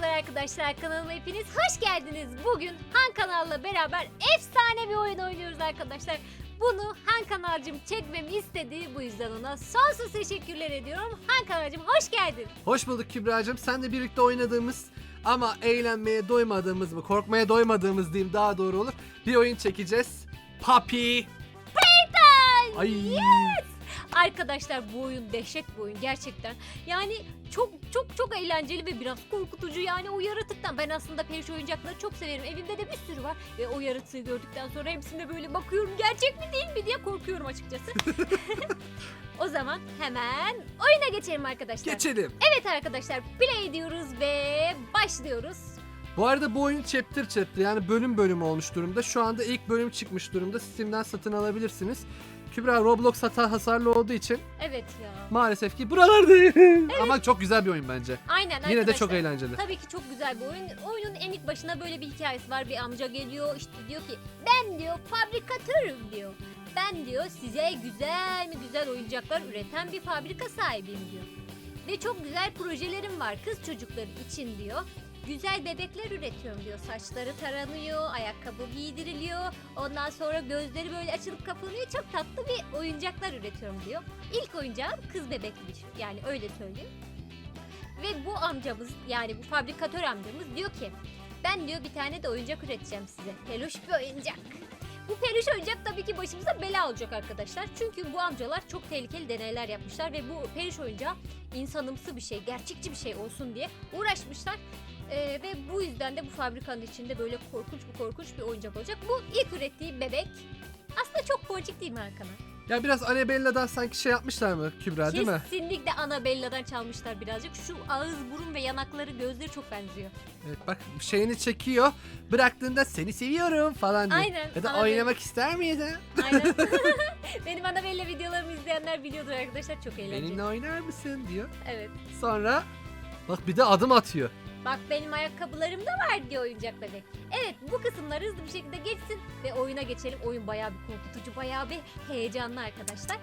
Merhabalar arkadaşlar kanalıma hepiniz hoş geldiniz. Bugün Han kanalla beraber efsane bir oyun oynuyoruz arkadaşlar. Bunu Han kanalcım çekmemi istedi. Bu yüzden ona sonsuz teşekkürler ediyorum. Han kanalcım hoş geldin. Hoş bulduk Kübra'cığım. Sen de birlikte oynadığımız ama eğlenmeye doymadığımız mı, korkmaya doymadığımız diyeyim daha doğru olur. Bir oyun çekeceğiz. Puppy. Playtime. Ay. Arkadaşlar bu oyun dehşet bir oyun gerçekten. Yani çok çok çok eğlenceli ve biraz korkutucu yani o yaratıktan. Ben aslında peluş oyuncakları çok severim. Evimde de bir sürü var ve o yaratığı gördükten sonra hepsine böyle bakıyorum gerçek mi değil mi diye korkuyorum açıkçası. o zaman hemen oyuna geçelim arkadaşlar. Geçelim. Evet arkadaşlar play diyoruz ve başlıyoruz. Bu arada bu oyun chapter chapter yani bölüm bölüm olmuş durumda. Şu anda ilk bölüm çıkmış durumda. Steam'den satın alabilirsiniz. Kübra Roblox hata hasarlı olduğu için Evet ya. maalesef ki buralardayım. Ama çok güzel bir oyun bence. Aynen Yine de arkadaşlar. çok eğlenceli. Tabii ki çok güzel bir oyun. Oyunun en ilk başına böyle bir hikayesi var. Bir amca geliyor işte diyor ki ben diyor fabrikatörüm diyor. Ben diyor size güzel mi güzel oyuncaklar üreten bir fabrika sahibiyim diyor. Ve çok güzel projelerim var kız çocukları için diyor. Güzel bebekler üretiyorum diyor. Saçları taranıyor, ayakkabı giydiriliyor. Ondan sonra gözleri böyle açılıp kapanıyor. Çok tatlı bir oyuncaklar üretiyorum diyor. İlk oyuncağım kız bebekmiş. Yani öyle söylüyor. Ve bu amcamız yani bu fabrikatör amcamız diyor ki ben diyor bir tane de oyuncak üreteceğim size. Peluş bir oyuncak. Bu peluş oyuncak tabii ki başımıza bela olacak arkadaşlar. Çünkü bu amcalar çok tehlikeli deneyler yapmışlar ve bu peluş oyuncağı insanımsı bir şey, gerçekçi bir şey olsun diye uğraşmışlar. Ee, ve bu yüzden de bu fabrikanın içinde böyle korkunç bir korkunç bir oyuncak olacak. Bu ilk ürettiği bebek aslında çok ponçik değil mi Hakan'a? Ya biraz Annabella'dan sanki şey yapmışlar mı Kübra değil mi? Kesinlikle Annabella'dan çalmışlar birazcık. Şu ağız, burun ve yanakları, gözleri çok benziyor. Evet bak şeyini çekiyor. Bıraktığında seni seviyorum falan diyor. Aynen, Ya da Annabelle. oynamak ister miydin? Aynen. Benim Annabelle videolarımı izleyenler biliyordur arkadaşlar çok eğlenceli. Benimle oynar mısın diyor. Evet. Sonra bak bir de adım atıyor. Bak benim ayakkabılarım da var diyor oyuncak bebek. Evet bu kısımlar hızlı bir şekilde geçsin ve oyuna geçelim. Oyun bayağı bir korkutucu, bayağı bir heyecanlı arkadaşlar.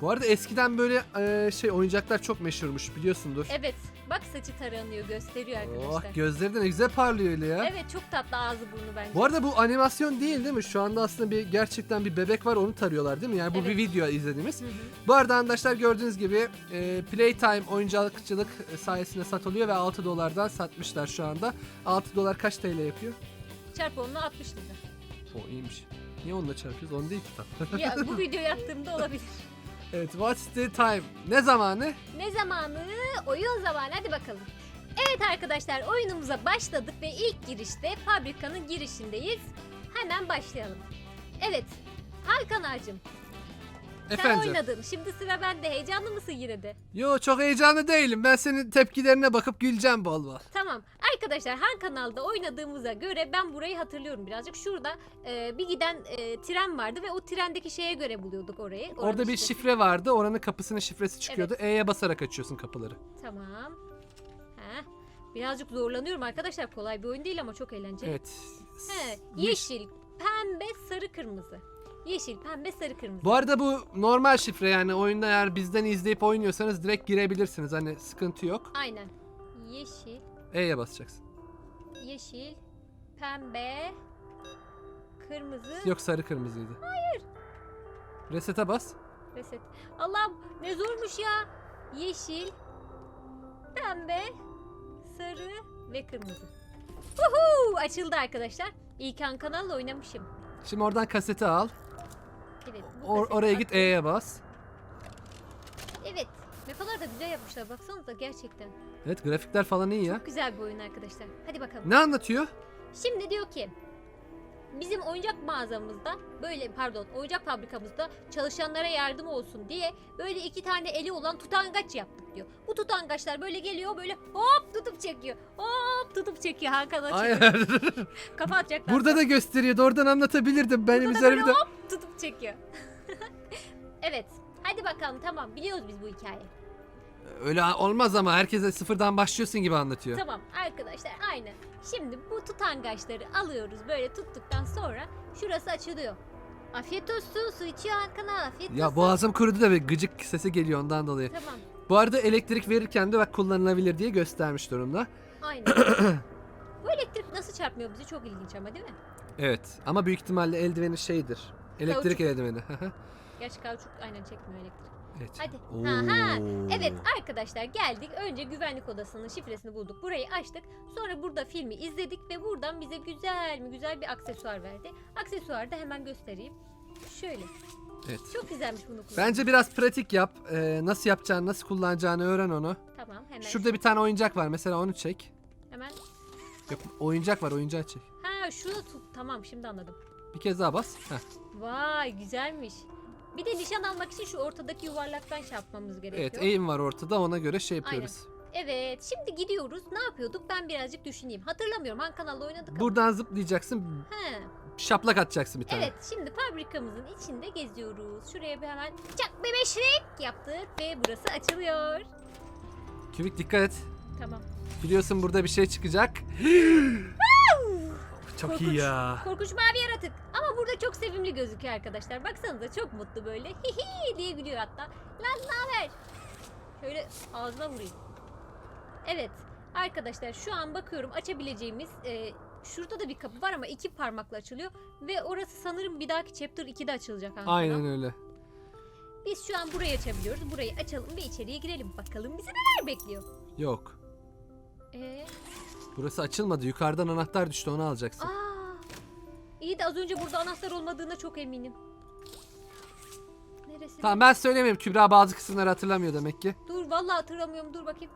Bu arada eskiden böyle e, şey oyuncaklar çok meşhurmuş biliyorsundur. Evet bak saçı taranıyor gösteriyor Oh arkadaşlar. gözleri de ne güzel parlıyor öyle ya. Evet çok tatlı ağzı burnu bence. Bu arada bu animasyon değil değil mi? Şu anda aslında bir gerçekten bir bebek var onu tarıyorlar değil mi? Yani bu Evet. bir video izlediğimiz. Hı hı. Bu arada arkadaşlar gördüğünüz gibi e, Playtime oyuncakçılık sayesinde satılıyor ve 6 dolardan satmışlar şu anda. 6 dolar kaç TL yapıyor? Çarp onunla 60 lira. O iyiymiş. Niye onunla çarpıyoruz? On değil kitap. Ya bu videoyu attığımda olabilir. Evet, what's the time? Ne zamanı? Ne zamanı? Oyun zamanı. Hadi bakalım. Evet arkadaşlar oyunumuza başladık ve ilk girişte fabrikanın girişindeyiz. Hemen başlayalım. Evet. Hakan Ağacım sen Efendim. oynadın. Şimdi sıra bende. Heyecanlı mısın yine de? Yo çok heyecanlı değilim. Ben senin tepkilerine bakıp güleceğim bol bol. Tamam. Arkadaşlar Han kanalda oynadığımıza göre ben burayı hatırlıyorum birazcık. Şurada e, bir giden e, tren vardı ve o trendeki şeye göre buluyorduk orayı. Oranın Orada bir şifresi. şifre vardı. Oranın kapısının şifresi çıkıyordu. E'ye basarak açıyorsun kapıları. Tamam. Heh. Birazcık zorlanıyorum arkadaşlar. Kolay bir oyun değil ama çok eğlenceli. Evet. He, yeşil, pembe, sarı, kırmızı. Yeşil, pembe, sarı, kırmızı. Bu arada bu normal şifre yani oyunda eğer bizden izleyip oynuyorsanız direkt girebilirsiniz. Hani sıkıntı yok. Aynen. Yeşil, E'ye basacaksın. yeşil, pembe, kırmızı, Yok sarı kırmızıydı. Hayır. Reset'e bas. reset. Allah'ım ne zormuş ya. Yeşil, pembe, sarı ve kırmızı. Uhu! Açıldı arkadaşlar. İlk an kanalla oynamışım. Şimdi oradan kaseti al. Evet. bu Or- kaseti oraya git. E'ye bas. Evet. Ne kadar da güzel yapmışlar. Baksanıza gerçekten. Evet grafikler falan iyi ya. Çok güzel bir oyun arkadaşlar. Hadi bakalım. Ne anlatıyor? Şimdi diyor ki bizim oyuncak mağazamızda böyle pardon oyuncak fabrikamızda çalışanlara yardım olsun diye böyle iki tane eli olan tutangaç yaptık diyor. Bu tutangaçlar böyle geliyor böyle hop tutup çekiyor. Hop tutup çekiyor Hakan açıyor. Hayır. Kafa atacaklar. Burada da gösteriyordu. Oradan anlatabilirdim. Benim Burada da üzerimde. böyle hop tutup çekiyor. evet. Hadi bakalım tamam biliyoruz biz bu hikayeyi. Öyle olmaz ama herkese sıfırdan başlıyorsun gibi anlatıyor. Tamam arkadaşlar aynı. Şimdi bu tutangaçları alıyoruz böyle tuttuktan sonra şurası açılıyor. Afiyet olsun su içiyor Hakan al, afiyet olsun. Ya boğazım kurudu da bir gıcık sesi geliyor ondan dolayı. Tamam. Bu arada elektrik verirken de bak kullanılabilir diye göstermiş durumda. Aynen. Bu elektrik nasıl çarpmıyor bizi çok ilginç ama değil mi? Evet ama büyük ihtimalle eldiveni şeydir. Elektrik Kauçuk. eldiveni. Gerçi kauçuk aynen çekmiyor elektrik. Evet. Hadi. Aha. Oo. Evet arkadaşlar geldik. Önce güvenlik odasının şifresini bulduk. Burayı açtık. Sonra burada filmi izledik ve buradan bize güzel mi güzel bir aksesuar verdi. Aksesuarı da hemen göstereyim. Şöyle. Evet. Çok güzelmiş bunu kullan. Bence biraz pratik yap. Ee, nasıl yapacağını, nasıl kullanacağını öğren onu. Tamam hemen. Şurada bir tane oyuncak var. Mesela onu çek. Hemen. Yok, oyuncak var, oyuncağı çek. Ha şunu tut. Tamam şimdi anladım. Bir kez daha bas. Heh. Vay güzelmiş. Bir de nişan almak için şu ortadaki yuvarlaktan şey yapmamız gerekiyor. Evet, eğim var ortada. Ona göre şey yapıyoruz. Evet, şimdi gidiyoruz. Ne yapıyorduk? Ben birazcık düşüneyim. Hatırlamıyorum. Han kanalda oynadık ama. Buradan zıplayacaksın. He. Şaplak atacaksın bir tane. Evet, şimdi fabrikamızın içinde geziyoruz. Şuraya bir hemen çak bebeşrik yaptık ve burası açılıyor. Kübik dikkat et. Tamam. Biliyorsun burada bir şey çıkacak. Çok iyi Korkunç. ya. Korkunç mavi yaratık. Ama burada çok sevimli gözüküyor arkadaşlar. Baksanıza çok mutlu böyle. Hihi diye gülüyor hatta. Lan ne haber? Şöyle ağzına vurayım. Evet. Arkadaşlar şu an bakıyorum açabileceğimiz e, şurada da bir kapı var ama iki parmakla açılıyor. Ve orası sanırım bir dahaki chapter 2'de açılacak. Ankara. Aynen öyle. Biz şu an burayı açabiliyoruz. Burayı açalım ve içeriye girelim. Bakalım bizi neler bekliyor. Yok. Ee, Burası açılmadı. Yukarıdan anahtar düştü. Onu alacaksın. aa, iyi de az önce burada anahtar olmadığına çok eminim. Neresi? Tamam ben söylemiyorum. Kübra bazı kısımları hatırlamıyor demek ki. Dur vallahi hatırlamıyorum. Dur bakayım.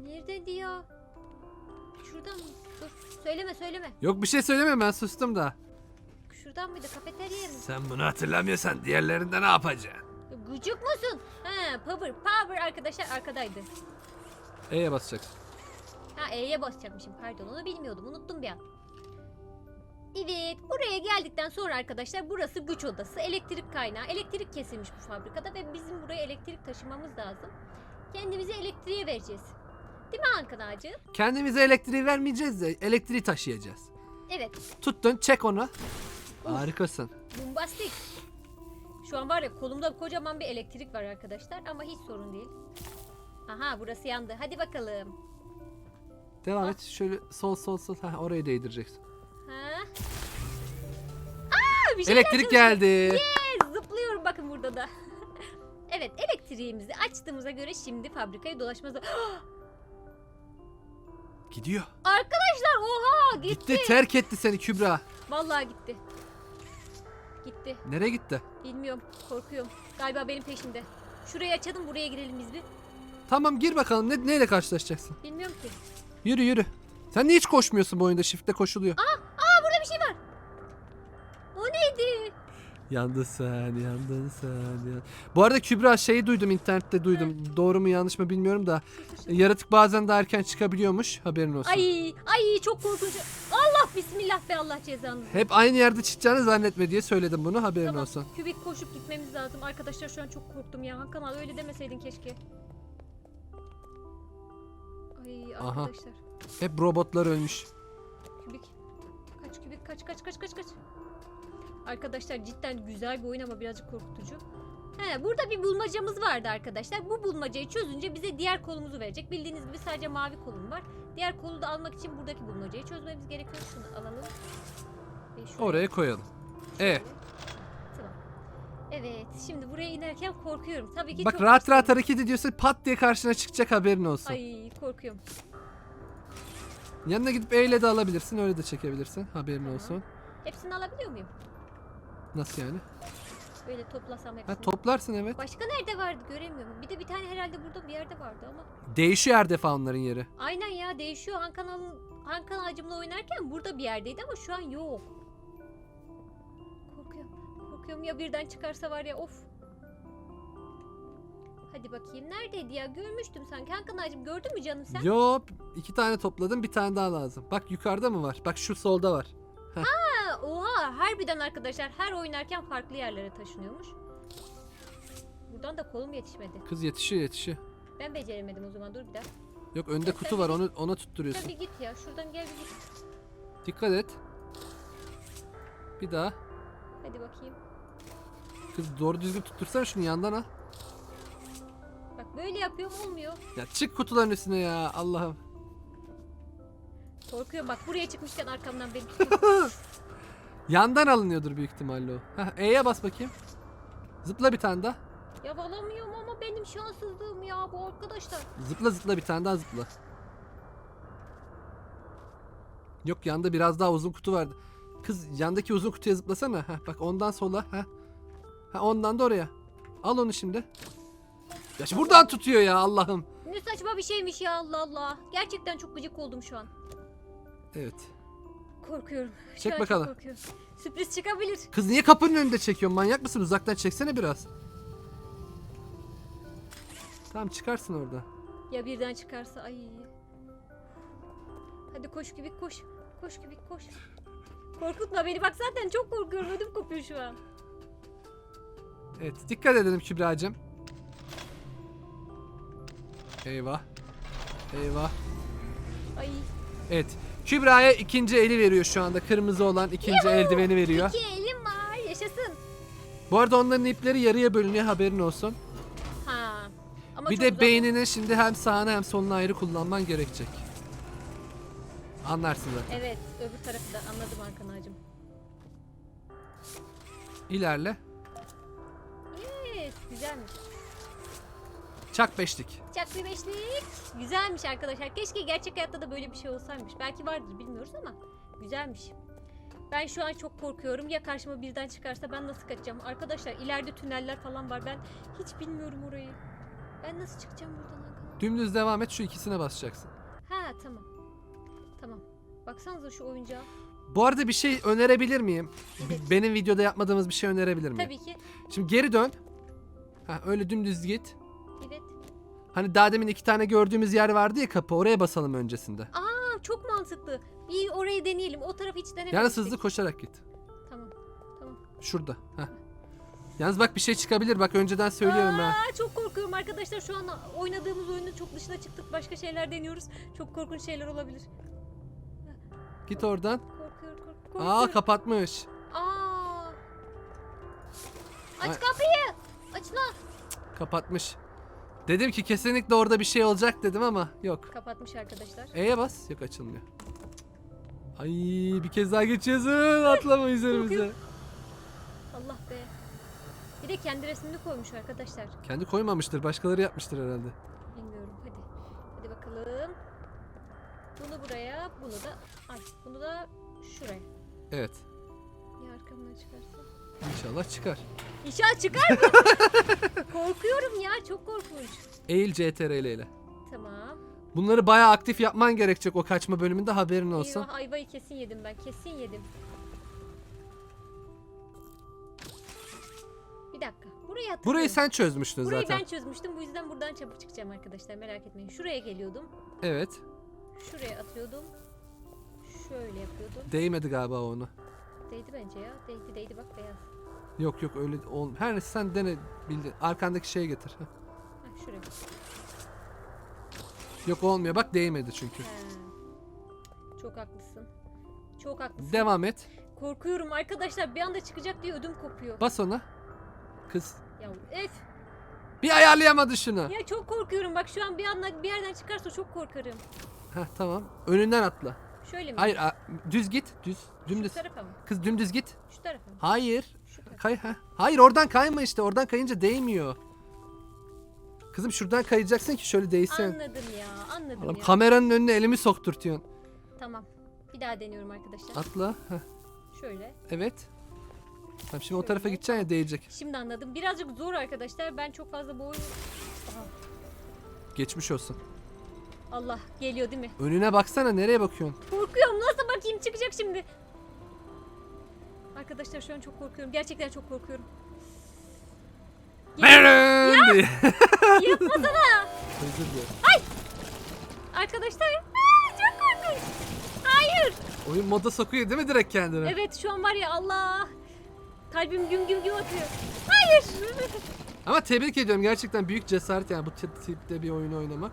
Nerede diyor? Şuradan mı? Dur. Söyleme söyleme. Yok bir şey söylemiyorum ben sustum da. Şuradan mıydı? Kafeterya mı? Sen bunu hatırlamıyorsan diğerlerinde ne yapacaksın? Gıcık mısın? He, power. Power arkadaşlar arkadaydı. E'ye basacaksın. Ha E'ye basacakmışım. Pardon onu bilmiyordum. Unuttum bir an. Evet buraya geldikten sonra arkadaşlar burası güç odası. Elektrik kaynağı. Elektrik kesilmiş bu fabrikada ve bizim buraya elektrik taşımamız lazım. Kendimizi elektriğe vereceğiz. Değil mi Hakan Ağacı? Kendimize elektriği vermeyeceğiz de elektriği taşıyacağız. Evet. Tuttun çek onu. Harikasın. Bombastik. Şu an var ya kolumda kocaman bir elektrik var arkadaşlar ama hiç sorun değil. Aha burası yandı. Hadi bakalım. Devam Ah. et. Şöyle sol sol sol. Ha, orayı değdireceksin. Ha? Aa, bir şeyler Elektrik çalışıyor. geldi. Yes, zıplıyorum bakın burada da. evet elektriğimizi açtığımıza göre şimdi fabrikayı dolaşmaz. Gidiyor. Arkadaşlar oha gitti. Gitti terk etti seni Kübra. Vallahi gitti. Gitti. Nereye gitti? Bilmiyorum. Korkuyorum. Galiba benim peşimde. Şurayı açalım buraya girelim biz bir. Tamam gir bakalım. Ne, neyle karşılaşacaksın? Bilmiyorum ki. Yürü yürü. Sen niye hiç koşmuyorsun bu oyunda? Shift'te koşuluyor. Aa burada bir şey var. O neydi? Yandın sen, yandın sen. ya- Bu arada Kübra şeyi duydum internette duydum. Doğru mu yanlış mı bilmiyorum da. Yaratık bazen daha erken çıkabiliyormuş. Haberin olsun. Ay ay çok korkunç. Allah bismillah be Allah cezanızı. Hep aynı yerde çıkacağını zannetme diye söyledim bunu. Haberin Tamam. olsun. Kübik koşup gitmemiz lazım. Arkadaşlar şu an çok korktum ya. Hakan abi öyle demeseydin keşke. Ay Aha. arkadaşlar. Hep robotlar ölmüş. Kübik. Kaç kübik kaç kaç kaç kaç kaç. Arkadaşlar cidden güzel bir oyun ama birazcık korkutucu. He, burada bir bulmacamız vardı arkadaşlar. Bu bulmacayı çözünce bize diğer kolumuzu verecek. Bildiğiniz gibi sadece mavi kolum var. Diğer kolu da almak için buradaki bulmacayı çözmemiz gerekiyor. Şunu alalım. Ve şuraya Oraya koyalım. E. Evet, şimdi buraya inerken korkuyorum. Tabii ki Bak çok rahat rahat hareket ediyorsa pat diye karşına çıkacak haberin olsun. Ay korkuyorum. Yanına gidip E ile de alabilirsin. Öyle de çekebilirsin. Haberin Tamam. olsun. Hepsini alabiliyor muyum? Nasıl yani? Böyle toplasam hepsini. Ha toplarsın evet. Başka nerede vardı göremiyorum. Bir de bir tane herhalde burada bir yerde vardı ama. Değişiyor her defa onların yeri. Aynen ya değişiyor. Han kanalın Han oynarken burada bir yerdeydi ama şu an yok. Korkuyorum. Ya birden çıkarsa var ya of. Hadi bakayım neredeydi ya görmüştüm sanki. Han kanalcım gördün mü canım sen? Yo iki tane topladım bir tane daha lazım. Bak yukarıda mı var? Bak şu solda var. Ha, oha harbiden arkadaşlar her oynarken farklı yerlere taşınıyormuş. Buradan da kolum yetişmedi. Kız yetişiyor yetişiyor. Ben beceremedim o zaman dur bir daha. Yok önde kutu var onu ona Sen tutturuyorsun. bir git ya şuradan gel bir git. Dikkat et. Bir daha. Hadi bakayım. Kız doğru düzgün tuttursana şunu yandan al. Böyle yapıyorum olmuyor. Ya çık kutuların üstüne ya Allah'ım. Korkuyorum bak buraya çıkmışken arkamdan beni tutuyor. Yandan alınıyordur büyük ihtimalle o. Heh, E'ye bas bakayım. Zıpla bir tane daha. Yavalamıyorum ama benim şanssızlığım ya bu arkadaşlar. Zıpla zıpla bir tane daha zıpla. Yok yanda biraz daha uzun kutu vardı. Kız yandaki uzun kutuya zıplasana. Heh, bak ondan sola. Heh. Ha, ondan da oraya. Al onu şimdi. Ya şimdi buradan tutuyor ya Allah'ım. Ne saçma bir şeymiş ya Allah Allah. Gerçekten çok gıcık oldum şu an. Evet. Korkuyorum. Şu Çek an bakalım. Korkuyorum. Sürpriz çıkabilir. Kız niye kapının önünde çekiyorsun? Manyak mısın? Uzaktan çeksene biraz. Tamam çıkarsın orada. Ya birden çıkarsa ay. Hadi koş gibi koş. Koş gibi koş. Korkutma beni bak zaten çok korkuyorum ödüm kopuyor şu an. Evet dikkat edelim Kübra'cığım. Eyvah. Eyvah. Ay. Evet. Kübra'ya ikinci eli veriyor şu anda. Kırmızı olan ikinci eldiveni veriyor. İki elim var yaşasın. Bu arada onların ipleri yarıya bölünüyor haberin olsun. Ha. Ama bir çok de uzak. beynini şimdi hem sağını hem solunu ayrı kullanman gerekecek. Anlarsın zaten. Evet öbür tarafı da anladım Hakan ağacım. İlerle. Evet güzelmiş. Çak beşlik. Çak bir beşlik. Güzelmiş arkadaşlar. Keşke gerçek hayatta da böyle bir şey olsaymış. Belki vardır bilmiyoruz ama güzelmiş. Ben şu an çok korkuyorum. Ya karşıma birden çıkarsa ben nasıl kaçacağım? Arkadaşlar ileride tüneller falan var. Ben hiç bilmiyorum orayı. Ben nasıl çıkacağım buradan Hakan? Dümdüz devam et şu ikisine basacaksın. Ha tamam. Tamam. Baksanıza şu oyuncağa. Bu arada bir şey önerebilir miyim? Evet. Benim videoda yapmadığımız bir şey önerebilir miyim? Tabii ki. Şimdi geri dön. Ha, öyle dümdüz git. Evet. Hani daha demin iki tane gördüğümüz yer vardı ya kapı oraya basalım öncesinde. Aa çok mantıklı. Bir orayı deneyelim. O tarafı hiç denememiştik. Yalnız hızlı koşarak git. Tamam. Tamam. Şurada. Heh. Yalnız bak bir şey çıkabilir bak önceden söylüyorum ha. Aa, çok korkuyorum arkadaşlar. Şu an oynadığımız oyunun çok dışına çıktık. Başka şeyler deniyoruz. Çok korkunç şeyler olabilir. Git oradan. Korkuyorum, kork- Aa korkuyorum. kapatmış. Aa. Aç Ay. kapıyı. Aç lan. Kapatmış. Dedim ki kesinlikle orada bir şey olacak dedim ama yok. Kapatmış arkadaşlar. E'ye bas. Yok açılmıyor. Ay bir kez daha geçiyorsun. Atlama üzerimize. Allah be. Bir de kendi resmini koymuş arkadaşlar. Kendi koymamıştır. Başkaları yapmıştır herhalde. Bilmiyorum. Hadi. Hadi bakalım. Bunu buraya, bunu da ay, bunu da şuraya. Evet. Ya arkamdan çıkarsa? İnşallah çıkar. İnşallah çıkar mı? Korkuyorum ya, çok korkunç. Eğil CTRL ile. Tamam. Bunları bayağı aktif yapman gerekecek o kaçma bölümünde haberin olsun. Eyvah ayvayı kesin yedim ben. Kesin yedim. Bir dakika. Burayı hatırlıyorum. Burayı sen çözmüştün Burayı zaten. ben çözmüştüm. Bu yüzden buradan çabuk çıkacağım arkadaşlar. Merak etmeyin. Şuraya geliyordum. Evet. Şuraya atıyordum. Şöyle yapıyordum. Değmedi galiba onu. Değdi bence ya. Değdi değdi bak beyaz. Yok yok öyle ol. Her neyse sen dene bildi. Arkandaki şeye getir. Heh. Şuraya. Yok olmuyor. Bak değmedi çünkü. He. Çok haklısın. Çok haklısın. Devam et. Korkuyorum arkadaşlar. Bir anda çıkacak diye ödüm kopuyor. Bas ona. Kız. Ya F. Bir ayarlayamadı şunu. Ya çok korkuyorum. Bak şu an bir anda bir yerden çıkarsa çok korkarım. Heh tamam. Önünden atla. Şöyle mi? Hayır a- düz git. Düz. Dümdüz. Şu tarafa mı? Kız dümdüz git. Şu tarafa mı? Hayır. Kay ha. Hayır oradan kayma işte. Oradan kayınca değmiyor. Kızım şuradan kayacaksın ki şöyle değsin. Anladım ya. Anladım Oğlum ya. kameranın önüne elimi sokturtuyorsun. Tamam. Bir daha deniyorum arkadaşlar. Atla. Heh. Şöyle. Evet. Tamam şimdi o tarafa Şöyle. gideceksin ya değecek. Şimdi anladım. Birazcık zor arkadaşlar. Ben çok fazla bu oyunu... Aha, Geçmiş olsun. Allah geliyor değil mi? Önüne baksana nereye bakıyorsun? Korkuyorum. Nasıl bakayım çıkacak şimdi. Arkadaşlar şu an çok korkuyorum. Gerçekten çok korkuyorum. Meron diye. Yapmasana. Özür dilerim. Arkadaşlar. Aa, çok korkunç. Hayır. Oyun moda sokuyor değil mi direkt kendini? Evet şu an var ya Allah. Kalbim güm güm güm atıyor. Hayır. Ama tebrik ediyorum gerçekten büyük cesaret yani bu tip- tipte bir oyunu oynamak.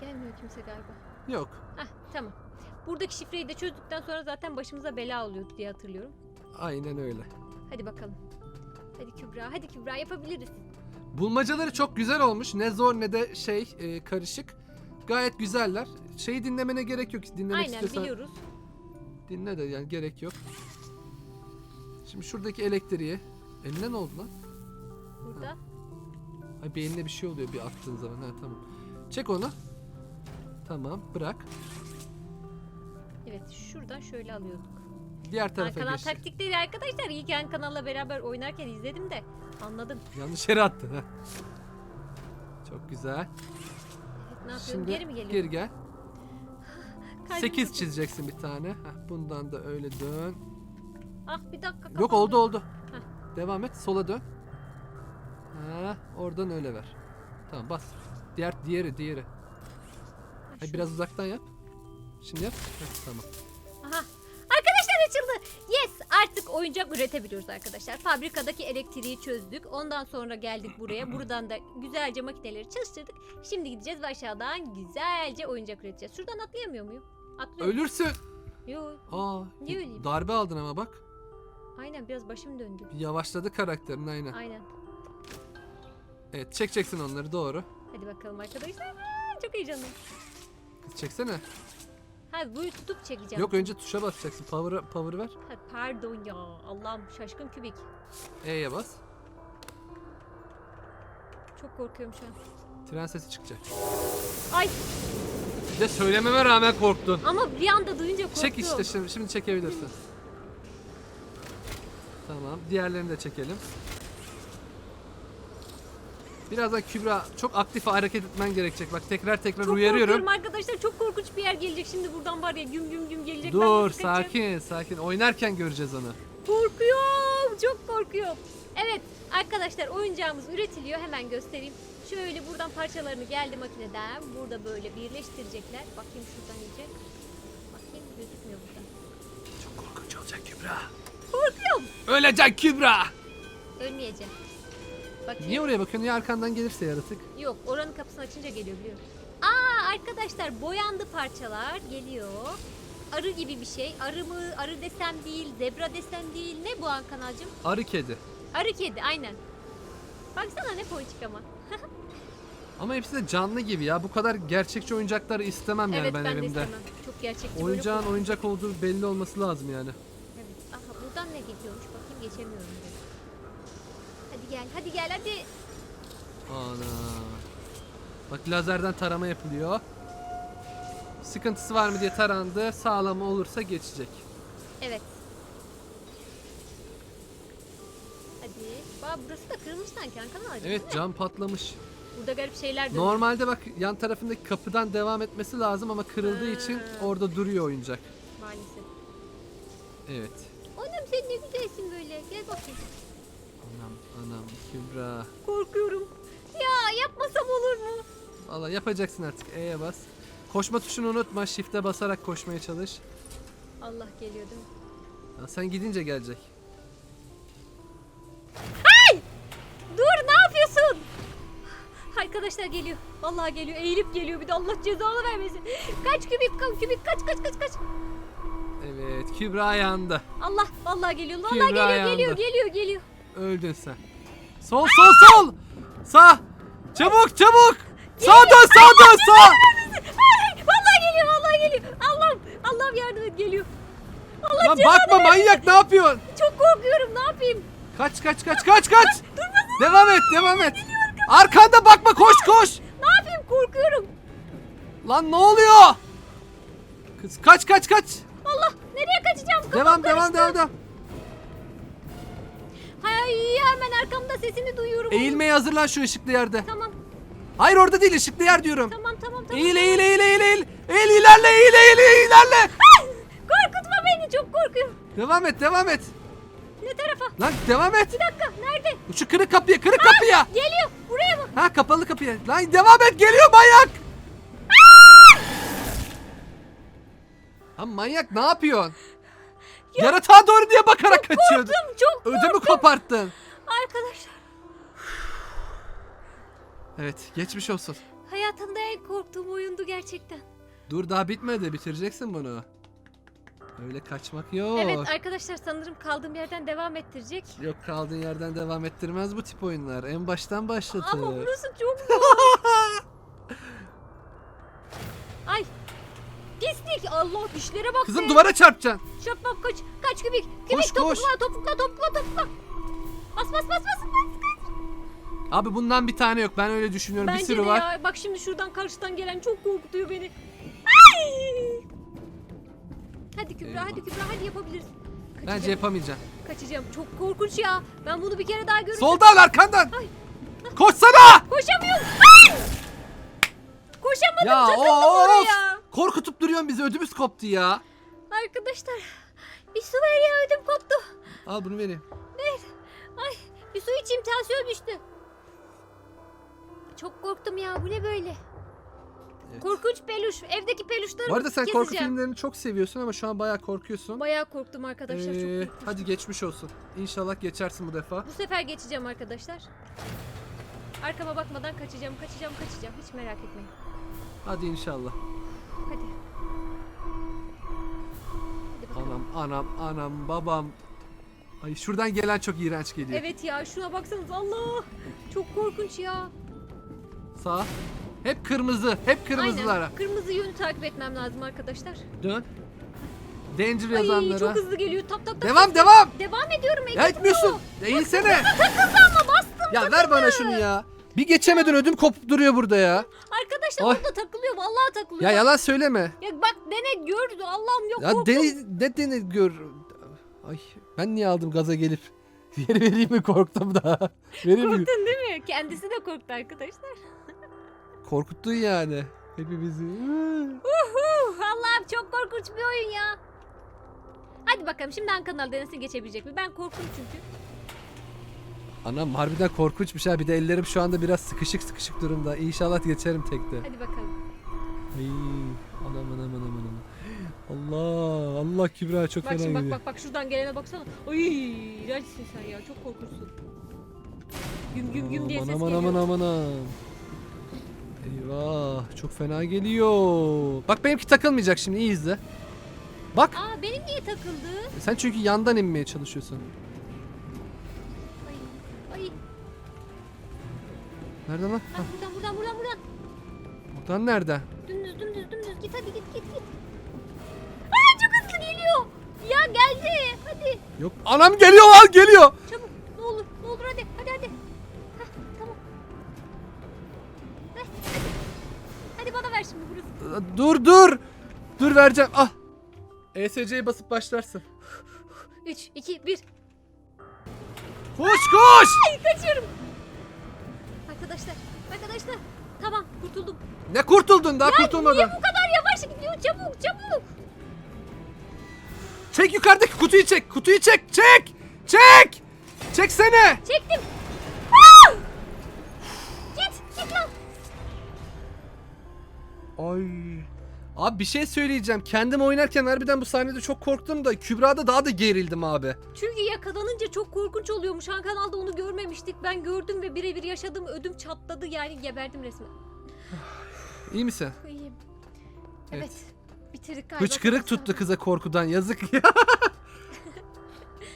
Gelmiyor kimse galiba. Yok. Heh tamam. Buradaki şifreyi de çözdükten sonra zaten başımıza bela oluyor diye hatırlıyorum. Aynen öyle. Hadi bakalım. Hadi Kübra, hadi Kübra yapabiliriz. Bulmacaları çok güzel olmuş. Ne zor ne de şey e, karışık. Gayet güzeller. Şeyi dinlemene gerek yok. Dinlemek Aynen istiyorsan biliyoruz. dinle de yani gerek yok. Şimdi şuradaki elektriği. Eline ne oldu lan? Burada. Ay beynine bir şey oluyor bir attığın zaman. Ha tamam. Çek onu. Tamam bırak. Evet şuradan şöyle alıyorduk. Diğer tarafa Kanal geç. taktikleri arkadaşlar Han kanalla beraber oynarken izledim de anladım. Yanlış yere attın ha. Çok güzel. Evet, ne yapıyorum? Şimdi Geri mi geliyor? geri gel. Kalbim 8 tuttu. çizeceksin bir tane. Heh, bundan da öyle dön. Ah bir dakika. Yok kapandı. oldu oldu. Devam et. Sola dön. Ha, oradan öyle ver. Tamam bas. Diğer diğeri diğeri. Ay, şu- biraz uzaktan yap. Şimdi yap. Heh, tamam. Aha. Arkadaşlar açıldı. Yes artık oyuncak üretebiliyoruz arkadaşlar. Fabrikadaki elektriği çözdük. Ondan sonra geldik buraya. Buradan da güzelce makineleri çalıştırdık. Şimdi gideceğiz ve aşağıdan güzelce oyuncak üreteceğiz. Şuradan atlayamıyor muyum? Atlıyorum. Ölürsün. Yok. Aa, Niye öleyim? darbe aldın ama bak. Aynen biraz başım döndü. Yavaşladı karakterin aynen. Aynen. Evet çekeceksin onları doğru. Hadi bakalım arkadaşlar. Aa, çok heyecanlıyım. Kız çeksene. Ha bunu tutup çekeceğim. Yok önce tuşa basacaksın. Power, power ver. Ha, pardon ya. Allah'ım şaşkın kübik. E'ye bas. Çok korkuyorum şu an. Tren sesi çıkacak. Ay Bir de söylememe rağmen korktun. ama bir anda duyunca korktum. Çek işte şimdi, şimdi çekebilirsin. Tamam. Diğerlerini de çekelim. Birazdan Kübra çok aktif hareket etmen gerekecek. Bak tekrar tekrar Çok uyarıyorum. korkuyorum arkadaşlar. Çok korkunç bir yer gelecek şimdi buradan var ya güm güm güm gelecek. Ben Dur nasıl kaçacağım? sakin sakin. Oynarken göreceğiz onu. Korkuyorum. Çok korkuyorum. Evet arkadaşlar oyuncağımız üretiliyor. Hemen göstereyim. Şöyle buradan parçalarını geldi makineden. Burada böyle birleştirecekler. Bakayım şuradan iyice. Bakayım gözükmüyor burada. Çok korkunç olacak Kübra. Korkuyorum. Ölecek Kübra. Ölmeyeceğim. Bakayım. Niye oraya bakıyorsun? Niye arkandan gelirse yaratık? Yok oranın kapısını açınca geliyor biliyorum. Aa arkadaşlar boyandı parçalar geliyor. Arı gibi bir şey. Arı mı? Arı desem değil, zebra desem değil. Ne bu an kanalcığım? Arı kedi. Arı kedi aynen. Baksana ne ponçik ama. Ama hepsi de canlı gibi ya. Bu kadar gerçekçi oyuncakları istemem yani evet ben, ben, de evimde. istemem. Çok gerçekçi böyle Oyuncağın korkunç. oyuncak olduğu belli olması lazım yani. Evet. Aha buradan ne gidiyormuş bakayım geçemiyorum. Gel hadi gel hadi. Ana. Bak lazerden tarama yapılıyor. Sıkıntısı var mı diye tarandı. Sağlam olursa geçecek. Evet. Hadi. Bak burası da kırılmış sanki Hakan ağacı, değil Evet mi? cam patlamış. Burada garip şeyler dönüyor. Normalde bak yan tarafındaki kapıdan devam etmesi lazım ama kırıldığı için Ha. orada duruyor oyuncak. Maalesef. Evet. Annem sen ne güzelsin böyle. Gel bakayım. Anam Kübra. Korkuyorum. Ya yapmasam olur mu? Valla yapacaksın artık. E'ye bas. Koşma tuşunu unutma. Shift'e basarak koşmaya çalış. Allah geliyor değil mi? Ya sen gidince gelecek. Dur ne yapıyorsun? Arkadaşlar geliyor. Vallahi geliyor. Eğilip geliyor. Bir de Allah cezanı vermesin. Kaç kübik kaç kübik kaç kaç kaç kaç. Evet Kübra yandı. Allah vallahi geliyor. Vallahi Kübra geliyor yandı. geliyor geliyor geliyor. Öldün sen. Sol sol sol. Sağ. Çabuk çabuk. Sağ dön sağ dön sağ. Ay, vallahi geliyor vallahi geliyor. Allah'ım Allah'ım yardım et geliyor. Allah Lan cezanı bakma vermesin. manyak ne yapıyorsun? Çok korkuyorum ne yapayım? Kaç kaç kaç kaç kaç. Devam et devam et. Arkanda bakma koş koş. Ne yapayım korkuyorum. Lan ne oluyor? Kız kaç kaç kaç. Allah nereye kaçacağım? Kafam Devam devam karıştı. devam devam. Hay hemen arkamda sesini duyuyorum. onun. Eğilmeye hazırlan şu ışıklı yerde. Tamam Hayır orada değil ışıklı yer diyorum. tamam tamam tamam. Eğil eğil eğil eğil eğil. Eğil ilerle eğil eğil eğil ilerle. Korkutma beni çok korkuyorum. Devam et devam et. Ne tarafa? Lan devam et. Bir dakika nerede? Şu kırık kapıya kırık kapıya. Geliyor buraya mı? Ha kapalı kapıya. Lan devam et geliyor manyak. Ha manyak ne yapıyorsun? Yaratığa doğru diye bakarak kaçıyordun. Korktum çok Ödümü koparttın. Arkadaşlar Evet geçmiş olsun. hayatımda en korktuğum oyundu gerçekten. Dur daha bitmedi bitireceksin bunu. Öyle kaçmak yok. Evet arkadaşlar sanırım kaldığım yerden devam ettirecek. Yok kaldığın yerden devam ettirmez bu tip oyunlar. En baştan başlatır. Ama burası çok zor. Ay. Pislik. Allah dişlere bak Kızım be. duvara çarpacaksın. Şapap kaç. Kaç kübik. Kübik Koş, koş. topukla topukla topukla topukla. Bas bas bas bas. bas. Abi bundan bir tane yok. Ben öyle düşünüyorum. bir Bence sürü de var. ya. Bak şimdi şuradan karşıdan gelen çok korkutuyor beni. Ay! Hadi Kübra Eyvah. hadi Kübra hadi yapabiliriz. Kaçacağım. Bence yapamayacağım. Kaçacağım. Çok korkunç ya. Ben bunu bir kere daha görürsem Soldan arkandan. Ay. Koşsana. koşamıyorum. Ay! Koşamadım Ya takıldım of. oraya. Korkutup duruyorsun bizi. Ödümüz koptu ya. Arkadaşlar bir su ver ya ödüm koptu. Al bunu vereyim. Ay bir su içeyim tansiyon düştü. Çok korktum ya bu ne böyle? Evet. Korkunç peluş. Evdeki peluşları Bu arada sen korku filmlerini çok seviyorsun ama şu an bayağı korkuyorsun. Bayağı korktum arkadaşlar Ee, çok korktum. hadi geçmiş olsun. İnşallah geçersin bu defa. Bu sefer geçeceğim arkadaşlar. Arkama bakmadan kaçacağım, kaçacağım, kaçacağım. Hiç merak etmeyin. Hadi inşallah. Hadi. Hadi bakalım. Anam anam anam babam. Ay şuradan gelen çok iğrenç geliyor. Evet ya şuna baksanız Allah. Çok korkunç ya. Sağ. Hep kırmızı. Hep kırmızılara. Aynen. Kırmızı yönü takip etmem lazım arkadaşlar. Dön. Danger Ay yazanlara. çok hızlı geliyor. Tap tap tap. Devam devam. Devam ediyorum. Ya etmiyorsun. Eğilsene. Takıldı ama bastım. Ya ver bana şunu ya. Bir geçemedin ödüm kopup duruyor burada ya. Arkadaşlar Ay. orada takılıyor. Vallahi takılıyor. Ya yalan söyleme. Ya bak dene gör. Allah'ım yok Ya korktum. deni, ne deni gör. Ay ben niye aldım gaza gelip. Diğeri vereyim mi korktum da. Vereyim mi? Korktun değil mi? Kendisi de korktu arkadaşlar. Korkuttun yani. Hepimizi. Uhu, Allah'ım çok korkunç bir oyun ya. Hadi bakalım şimdi Han kanal denesin geçebilecek mi? Ben korktum çünkü. Anam harbiden korkunçmuş ha. Bir de ellerim şu anda biraz sıkışık sıkışık durumda. İnşallah geçerim tekte. Hadi bakalım. Ay, anam anam anam anam. Allah Allah Kübra çok Bak fena şimdi bak geliyor. bak bak şuradan gelene baksana. Ay iğrençsin sen ya çok korkunçsun. Güm güm güm diye ses Aman geliyor. aman aman aman. Eyvah çok fena geliyor. Bak benimki takılmayacak şimdi iyi izle. Bak Aa benim niye takıldı? sen çünkü yandan inmeye çalışıyorsun. Nereden lan? Ha, Hah, buradan buradan buradan buradan. buradan nerede? Dümdüz dümdüz dümdüz git hadi git git git. Ay çok hızlı geliyor. Ya geldi. Hadi Yok anam geliyor lan geliyor. çabuk ne olur ne olur hadi hadi hadi. Hah, tamam. Heh, hadi. Hadi bana ver şimdi burası. Dur dur. Dur vereceğim. Ah. ESC'ye basıp başlarsın. 3, 2, 1. Koş koş. Ay kaçıyorum. Arkadaşlar, arkadaşlar. Tamam kurtuldum. Ne kurtuldun daha kurtulmadın. Niye bu kadar yavaş gidiyor? Çabuk çabuk. Çek yukarıdaki kutuyu çek. Kutuyu çek. Çek. Çek. Çeksene. Çektim. Aa! Git, git lan. Ay. Abi bir şey söyleyeceğim. Kendim oynarken harbiden bu sahnede çok korktum da Kübra'da daha da gerildim abi. Çünkü yakalanınca çok korkunç oluyormuş. Han kanalda onu görmemiştik. Ben gördüm ve birebir yaşadım. Ödüm çatladı yani geberdim resmen. İyi misin? İyiyim. Evet. Evet. Bitirdik galiba. Hıçkırık tuttu kıza korkudan yazık ya.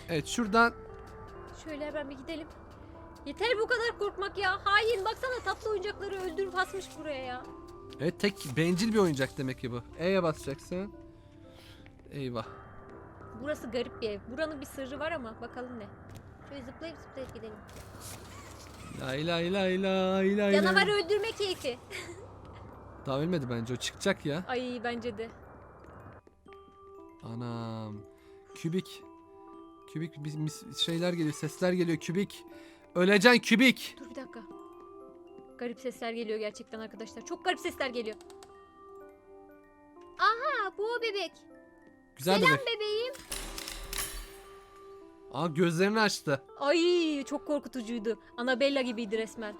evet şuradan Şöyle hemen bir gidelim. Yeter bu kadar korkmak ya. Hain baksana tatlı oyuncakları öldürüp asmış buraya ya. Evet tek bencil bir oyuncak demek ki bu. E'ye basacaksın. Eyvah. Burası garip bir ev. Buranın bir sırrı var ama bakalım ne. Şöyle zıplayıp zıplayıp gidelim. Lay lay lay lay lay. Canavar öldürme keyfi. Daha ölmedi bence o çıkacak ya. Ay bence de. Anam. Kübik. Kübik bir mis- şeyler geliyor sesler geliyor kübik. Öleceksin kübik. Dur bir dakika. Garip sesler geliyor gerçekten arkadaşlar. Çok garip sesler geliyor. Aha bu o bebek. Güzel Selam bebek. bebeğim. Aa gözlerini açtı. Ay çok korkutucuydu. Annabella gibiydi resmen.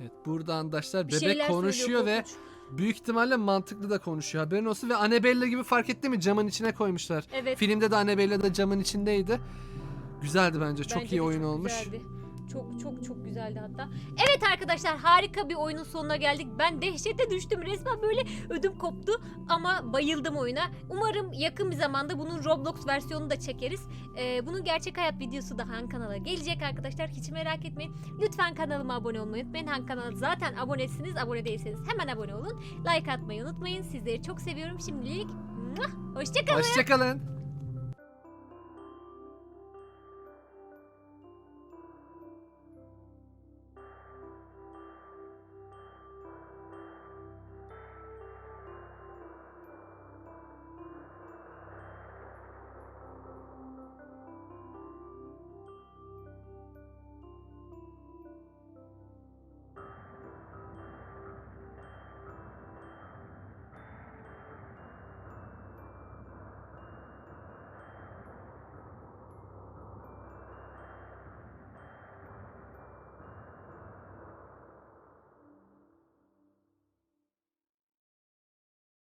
Evet burada arkadaşlar Bir bebek şeyler konuşuyor söylüyor, ve korkunç. büyük ihtimalle mantıklı da konuşuyor. Haberin olsun ve Annabella gibi fark etti mi camın içine koymuşlar. Evet. Filmde de Annabella da camın içindeydi. Güzeldi bence. Çok bence iyi de oyun çok olmuş. güzeldi. Çok çok çok güzeldi hatta. Evet arkadaşlar harika bir oyunun sonuna geldik. Ben dehşete düştüm resmen böyle ödüm koptu ama bayıldım oyuna. Umarım yakın bir zamanda bunun Roblox versiyonunu da çekeriz. Ee, bunun gerçek hayat videosu da Han kanala gelecek arkadaşlar. Hiç merak etmeyin. Lütfen kanalıma abone olmayı unutmayın. Han kanala zaten abonesiniz. Abone değilseniz hemen abone olun. Like atmayı unutmayın. Sizleri çok seviyorum. Şimdilik hoşçakalın. Hoşçakalın.